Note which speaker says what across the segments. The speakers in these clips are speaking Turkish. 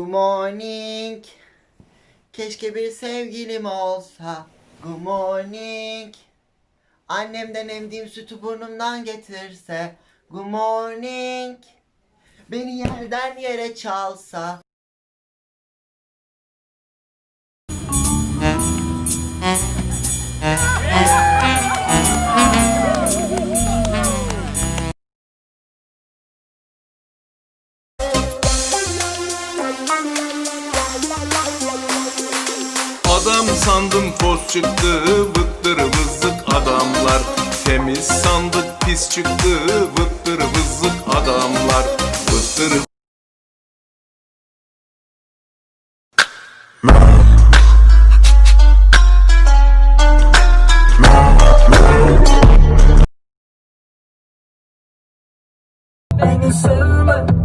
Speaker 1: Good morning. Keşke bir sevgilim olsa. Good morning. Annemden emdiğim sütü burnumdan getirse. Good morning. Beni yerden yere çalsa.
Speaker 2: Adam sandım toz çıktı Vıttır vızık adamlar. Temiz sandık pis çıktı Vıttır vızık adamlar. Vıttır
Speaker 3: Beni sevme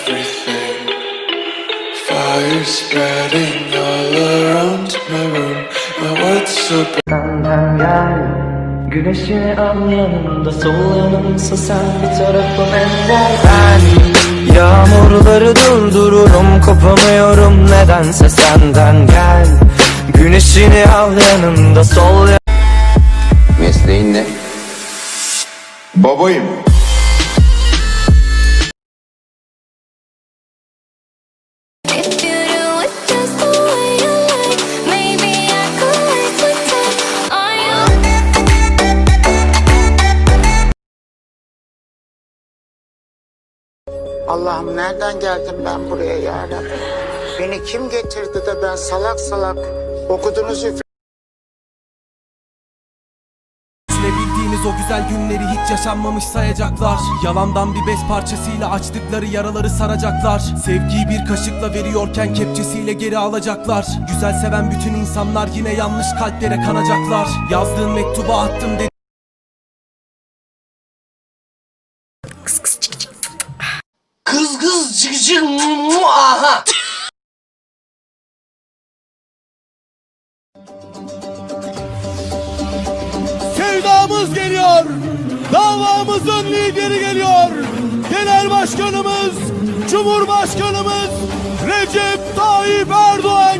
Speaker 4: everything. Fire spreading all around my room. My world's so
Speaker 5: Senden gel Güneşini al yanımda Sol yanımsa sen bir tarafım ender Ben Yağmurları durdururum Kopamıyorum nedense senden gel Güneşini al yanımda Sol
Speaker 6: Mesleğin ne?
Speaker 2: Babayım
Speaker 7: Allah'ım nereden geldim ben buraya ya Rabbi? Beni kim getirdi de ben salak salak okudunuz? Üfle.
Speaker 8: Bildiğiniz o güzel günleri hiç yaşanmamış sayacaklar. Yalandan bir bez parçasıyla açtıkları yaraları saracaklar. Sevgiyi bir kaşıkla veriyorken kepçesiyle geri alacaklar. Güzel seven bütün insanlar yine yanlış kalplere kanacaklar. Yazdığın mektuba attım dedi
Speaker 1: cık cık mu aha.
Speaker 8: Sevdamız geliyor Davamızın lideri geliyor Genel Başkanımız Cumhurbaşkanımız Recep Tayyip Erdoğan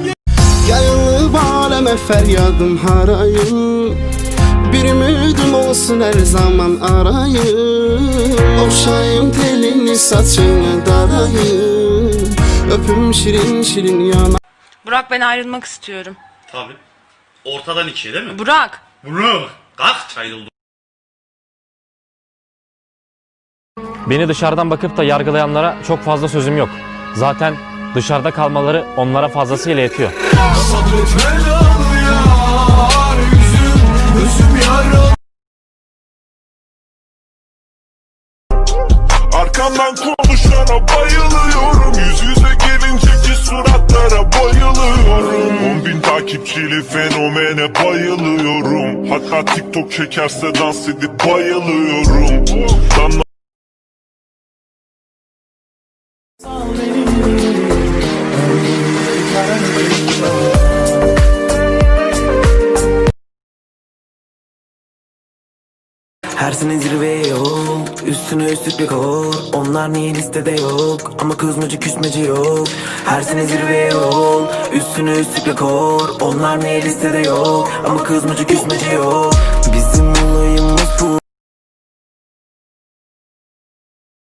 Speaker 3: Gel aleme feryadım harayım Bir ümidim olsun her zaman arayım Okşayım telini saçını darayım Öpüm şirin şirin yana
Speaker 9: Burak ben ayrılmak istiyorum.
Speaker 10: Tabii. Ortadan ikiye değil mi?
Speaker 9: Burak.
Speaker 10: Bunu kalk çay doldur.
Speaker 11: Beni dışarıdan bakıp da yargılayanlara çok fazla sözüm yok. Zaten dışarıda kalmaları onlara fazlasıyla yetiyor.
Speaker 2: Arkamdan konuşana bayılıyorum. Yüz yüze gelinceki suratlara bayılıyorum. 10 bin takipçili fenomene bayılıyorum. Hatta TikTok çekerse dans edip bayılıyorum
Speaker 5: Sene zirveye yol Üstüne üstlük bir kor. Onlar niye listede yok? Ama kızmacı küsmeci yok. Her sene zirveye yol Üstüne üstlük bir kor. Onlar niye listede yok? Ama kızmacı küsmeci yok. Biz